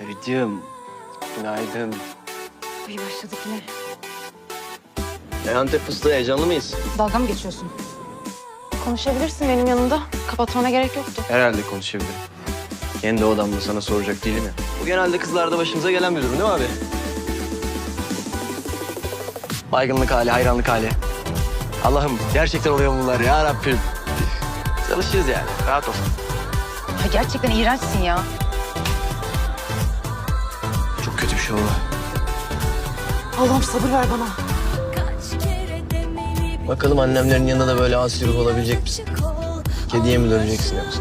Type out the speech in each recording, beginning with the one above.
Karıcığım, günaydın. İyi başladık yine. E Antep fıstığı heyecanlı mıyız? Dalga mı geçiyorsun? Konuşabilirsin benim yanımda. Kapatmana gerek yoktu. Herhalde konuşabilirim. Kendi odamda sana soracak değilim ya. Bu genelde kızlarda başımıza gelen bir durum değil mi abi? Baygınlık hali, hayranlık hali. Allah'ım gerçekten oluyor bunlar ya Rabbim. Çalışırız yani, rahat ol. Ha, gerçekten iğrençsin ya. Oldu. Allah'ım sabır ver bana. Bakalım annemlerin yanında da böyle az yürük olabilecek misin? Kediye mi döneceksin yoksa?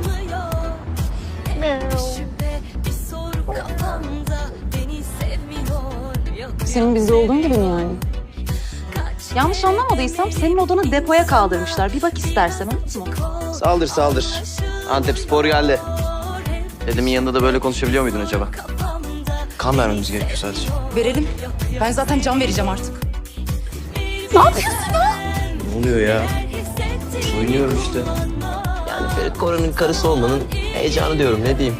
Senin bizde olduğun gibi mi yani? Yanlış anlamadıysam senin odanı depoya kaldırmışlar. Bir bak istersen olur mu? Saldır saldır. Antep spor geldi. Dedemin yanında da böyle konuşabiliyor muydun acaba? Kan vermemiz gerekiyor sadece. Verelim. Ben zaten can vereceğim artık. Ne yapıyorsun ya? Ne oluyor ya? Oynuyorum işte. Yani Ferit Koray'ın karısı olmanın heyecanı diyorum ne diyeyim.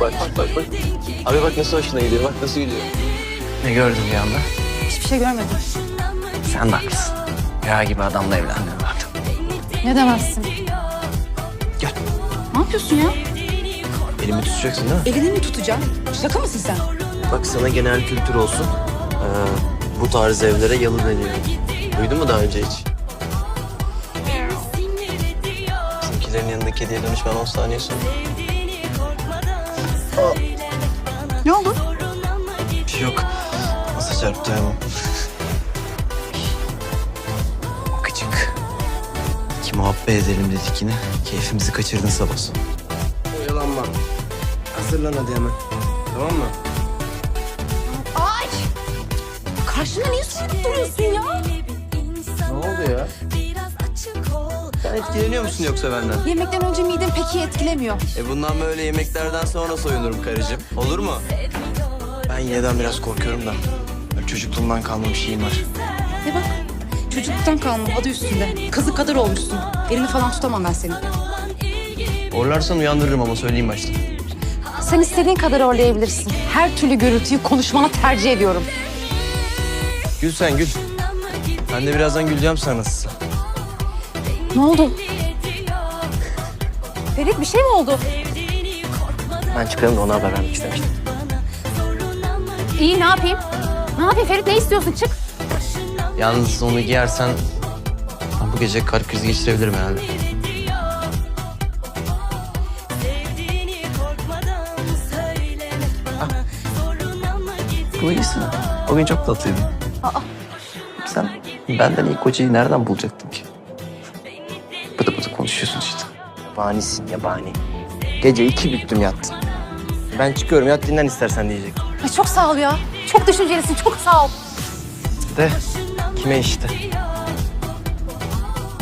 bak bak bak bak. Abi bak nasıl hoşuna gidiyor bak nasıl gidiyor. Ne gördün bir anda? Hiçbir şey görmedim. Sen de haklısın. Ya gibi adamla evlendim artık. Ne demezsin? Gel. Ne yapıyorsun ya? Elimi tutacaksın değil mi? Elini mi tutacağım? Şaka mısın sen? Bak sana genel kültür olsun. Ee, bu tarz evlere yalı deniyor. Duydun mu daha önce hiç? Bizimkilerin yanında kediye dönüşmen 10 saniye sonra. Ne oldu? Bir şey yok. Masa çarptı hemen. Gıcık. İki muhabbet edelim dedik yine. Keyfimizi kaçırdın sabah. Hazırlan hadi hemen. Tamam mı? Ay! Karşına niye sürekli duruyorsun ya? Ne oldu ya? Sen etkileniyor musun yoksa benden? Yemekten önce midem pek iyi etkilemiyor. E bundan böyle yemeklerden sonra soyunurum karıcığım. Olur mu? Ben yineden biraz korkuyorum da. Çocukluğumdan kalma bir şeyim var. Ne bak? Çocukluktan kalma adı üstünde. Kızı kadar olmuşsun. Elini falan tutamam ben senin. Horlarsan uyandırırım ama söyleyeyim başta. Sen istediğin kadar orlayabilirsin. Her türlü gürültüyü konuşmana tercih ediyorum. Gül sen gül. Ben de birazdan güleceğim sana nasılsa. Ne oldu? Ferit bir şey mi oldu? Ben çıkarım da ona haber vermek istemiştim. İyi ne yapayım? Ne yapayım Ferit ne istiyorsun çık. Yalnız onu giyersen ben bu gece kalp krizi geçirebilirim herhalde. Bu iyisin. O gün çok tatlıydın. Aa. Sen benden iyi kocayı nereden bulacaktın ki? Bıdı bıdı konuşuyorsun işte. Yabanisin yabani. Gece iki büktüm yattın. Ben çıkıyorum yat dinlen istersen diyecek. Ay çok sağ ol ya. Çok düşüncelisin çok sağ ol. De kime işte?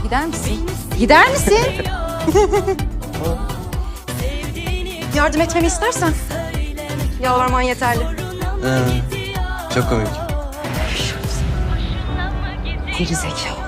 Gider misin? Gider misin? Yardım etmemi istersen. Yalvarman yeterli. Çok komik. Geri zekalı.